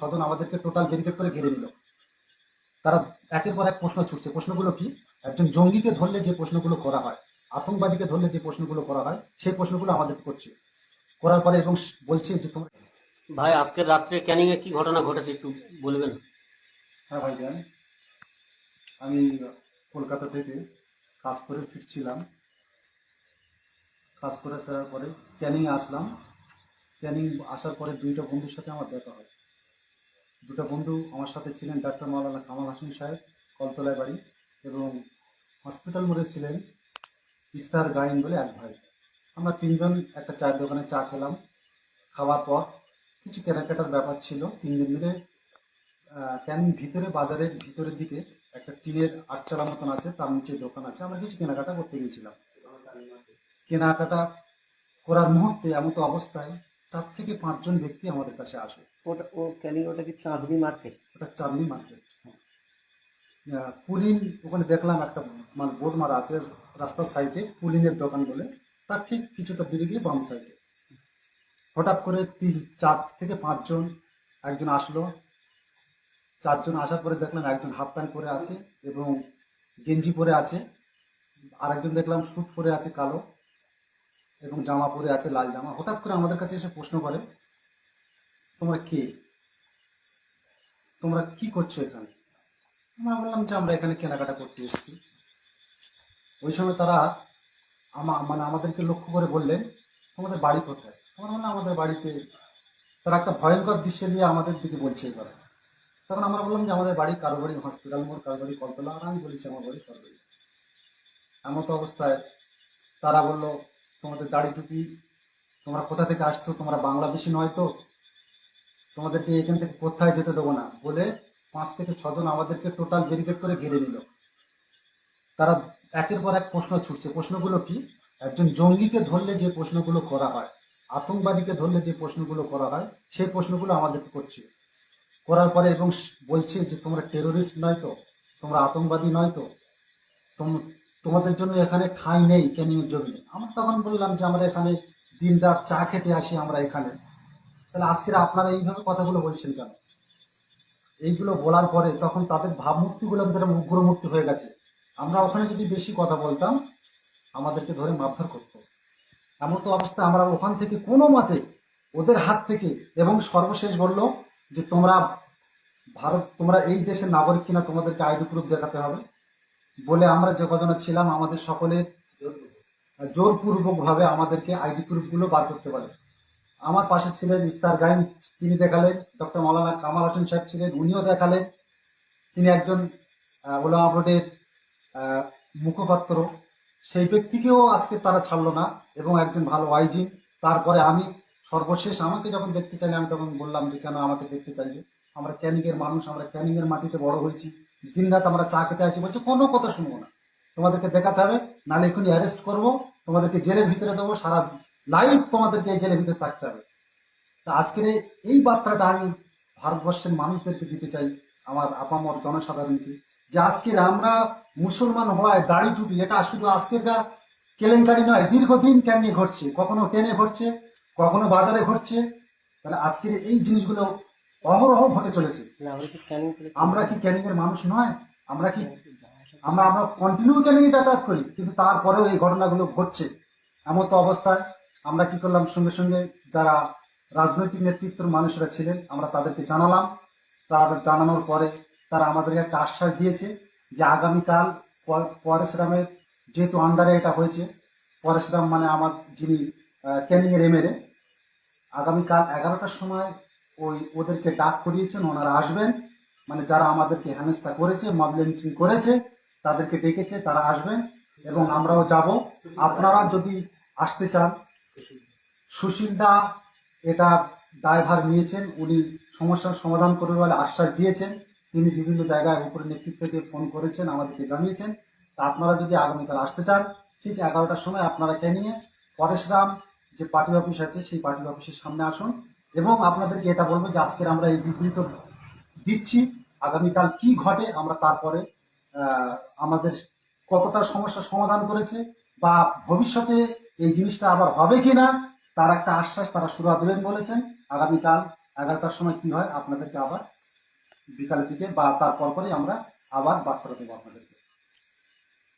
ছজন আমাদেরকে total verify করে ঘিরে নিল। তারা একের পর এক প্রশ্ন ছুটছে। প্রশ্নগুলো কি? একজন জঙ্গিকে ধরলে যে প্রশ্নগুলো করা হয় আতঙ্কবাদীকে ধরলে যে প্রশ্নগুলো করা হয় সেই প্রশ্নগুলো আমাদের করছে। করার পরে এবং বলছে যে তোমরা ভাই আজকের রাত্রে ক্যানিং এ কি ঘটনা ঘটেছে একটু বলবেন? হ্যাঁ ভাইজান আমি কলকাতা থেকে কাজ করে ফিরছিলাম। কাজ করে ফেরার পরে ক্যানিং আসলাম। ক্যানিং আসার পরে দুইটা বন্ধুর সাথে আমার দেখা হয়। দুটো বন্ধু আমার সাথে ছিলেন ডাক্তার মাওলানা কামাল হাসিন সাহেব, কলতলায় বাড়ি, এবং হসপিটাল মোড়ে ছিলেন ইস্তার গায়েন বলে এক ভাই। আমরা তিনজন একটা চায়ের দোকানে চা খেলাম, খাওয়ার পর কিছু কেনাকাটার ব্যাপার ছিল। তিনজন মিলে ক্যানিং ভিতরে বাজারের ভিতরের দিকে একটা টিনের আটচালা মতন আছে, তার নিচে দোকান আছে। আমরা কিছু কেনাকাটা করতে গেছিলাম কেনাকাটা করার মুহূর্তে এমন তো অবস্থায় চার থেকে পাঁচজন ব্যক্তি আমাদের কাছে আসে ওটা ও ক্যানিং ওটা কি চাঁদনি মার্কেট ওটা চাঁদনি মার্কেট পুলিন ওখানে দেখলাম একটা মানে বোর্ড মারা আছে রাস্তার সাইডে পুলিনের দোকান বলে। তার ঠিক কিছুটা দূরে গিয়ে বাম সাইডে হঠাৎ করে তিন চার থেকে পাঁচজন একজন আসলো। চারজন আসার পরে দেখলাম একজন হাফ প্যান্ট পরে আছে এবং গেঞ্জি পরে আছে। আরেকজন দেখলাম স্যুট পরে আছে কালো। এবং জামা পরে আছে, লাল জামা। হঠাৎ করে আমাদের কাছে এসে প্রশ্ন করে, তোমরা কে? তোমরা কি করছ এখানে? আমরা বললাম যে, আমরা এখানে কেনাকাটা করতে এসেছি। ওই সময় তারা আমা মানে আমাদেরকে লক্ষ্য করে বললেন, তোমাদের বাড়ি কোথায়? আমরা বললাম, আমাদের বাড়িতে তারা একটা ভয়ঙ্কর দৃশ্য দিয়ে আমাদের দিকে বলছে এবার। তখন আমরা বললাম যে, আমাদের বাড়ি কারও বাড়ি হসপিটাল মোড় কারও বাড়ি কলতলা, আর আমি বলেছি, আমার বাড়ি সরকারি। এমন অবস্থায় তারা বলল তোমাদের দাড়ি টুপি, তোমরা কোথা থেকে আসছো? তোমরা বাংলাদেশি নয় তো? তোমাদেরকে এখান থেকে কোথায় যেতে দেবো না? বলে পাঁচ থেকে ছজন আমাদেরকে টোটাল ভেরিফাই করে ঘিরে নিল। তারা একের পর এক প্রশ্ন ছুটছে। প্রশ্নগুলো কি? একজন জঙ্গিকে ধরলে যে প্রশ্নগুলো করা হয়, আতঙ্কবাদীকে ধরলে যে প্রশ্নগুলো করা হয়, সেই প্রশ্নগুলো আমাদেরকে করছে। করার পরে এবং বলছে যে, তোমরা টেরোরিস্ট নয় তো? তোমরা আতঙ্কবাদী নয় তো? তোমাদের জন্য এখানে ঠাঁই নেই, ক্যানিংয়ের জমি আমরা তখন বললাম যে আমরা এখানে দিন রাত চা খেতে আসি আমরা এখানে। তাহলে আজকের আপনারা এইভাবে কথাগুলো বলছেন কেন? এইগুলো বলার পরে তখন তাদের ভাবমূর্তিগুলো আমাদের উগ্রমূর্তি হয়ে গেছে। আমরা ওখানে যদি বেশি কথা বলতাম, আমাদেরকে ধরে মারধর করতো। এমন তো অবস্থা, আমরা ওখান থেকে কোনো মতে ওদের হাত থেকে এবং সর্বশেষ বলল যে তোমরা ভারত, তোমরা এই দেশের নাগরিক কিনা, তোমাদেরকে আইডি প্রুফ দেখাতে হবে। বলে আমরা যে কজনে ছিলাম, আমাদের সকলে জোরপূর্বক ভাবে আমাদেরকে আইডি প্রুফগুলো বার করতে পারে আমার পাশে ছিলেন ইস্তার গাইন তিনি দেখালেন, ডক্টর মৌলানা কামাল হোসেন সাহেব ছিলেন, উনিও দেখালেন। তিনি একজন ওলামা বোর্ডের মুখপাত্র। সেই ব্যক্তিকেও আজকে তারা ছাড়লো না এবং একজন ভালো আইজি। তারপরে আমি সর্বশেষ আমাকে যখন দেখতে চাইলে, আমি তখন বললাম যে, কেন আমাকে দেখতে চাইলে? আমরা ক্যানিংয়ের মানুষ, আমরা ক্যানিংয়ের মাটিতে বড় হয়েছি। দিনরাত আমরা চা খেতে আসি, বলছি কোনো কথা শুনব না। তোমাদেরকে দেখাতে হবে নাহলে এখনই অ্যারেস্ট করব, তোমাদেরকে জেলের ভিতরে দেবো, সারা লাইফ তোমাদেরকে এই জেলের ভিতরে থাকতে হবে। তা আজকের এই- বার্তাটা আমি ভারতবর্ষের মানুষদেরকে দিতে চাই, আমার আপামর জনসাধারণকে, যে আজকের আমরা মুসলমান হওয়ায় দাড়ি টুপি, এটা শুধু আজকের যা কেলেঙ্কারি নয়, দীর্ঘদিন কেন ঘটছে? কখনো ট্রেনে ঘটছে, কখনো বাজারে ঘটছে? তাহলে আজকের এই জিনিসগুলো অহরহ ঘটে চলেছে। আমরা কি ক্যানিং এর মানুষ নয়? আমরা কি আমরা আমরা কন্টিনিউ ক্যানিং যাতায়াত করি কিন্তু তারপরেও এই ঘটনাগুলো ঘটছে। এমন তো অবস্থায় আমরা কি করলাম? সঙ্গে সঙ্গে যারা রাজনৈতিক নেতৃত্বের মানুষরা ছিলেন আমরা তাদেরকে জানালাম। তারা জানানোর পরে তারা আমাদেরকে একটা আশ্বাস দিয়েছে যে আগামীকাল পরেশরামের যেহেতু আন্ডারে এটা হয়েছে পরেশরাম মানে আমার যিনি ক্যানিং এর এমএলএ আগামীকাল এগারোটার সময় ওই ওদেরকে ডাক করিয়েছেন, ওনারা আসবেন। মানে যারা আমাদেরকে হেনস্থা করেছে মব করেছে, তাদেরকে ডেকেছে, তারা আসবেন এবং আমরাও যাব। আপনারা যদি আসতে চান সুশীল দা এটা দায়ভার নিয়েছেন, উনি সমস্যার সমাধান করবে বলে আশ্বাস দিয়েছেন। তিনি বিভিন্ন জায়গায় উপরে নেতৃত্বকে ফোন করেছেন, আমাদেরকে জানিয়েছেন। তা আপনারা যদি আগামীকাল আসতে চান, ঠিক এগারোটার সময় আপনারা কে নিয়ে পরেশরাম যে পার্টি অফিস আছে, সেই পার্টি অফিসের সামনে আসুন। এবং আপনাদেরকে এটা বলব যে আজকের আমরা এই বিবৃত দিচ্ছি, আগামীকাল কি ঘটে, আমরা তারপরে আমাদের কতটা সমস্যার সমাধান করেছে বা ভবিষ্যতে এই জিনিসটা আবার হবে কিনা, তার একটা আশ্বাস তারা সুরা দেবেন বলেছেন। আগামীকাল এগারোটার সময় কি হয়, আপনাদেরকে আবার বিকালের দিকে বা তার পরপরই আমরা আবার বার্তা দেবো আপনাদেরকে।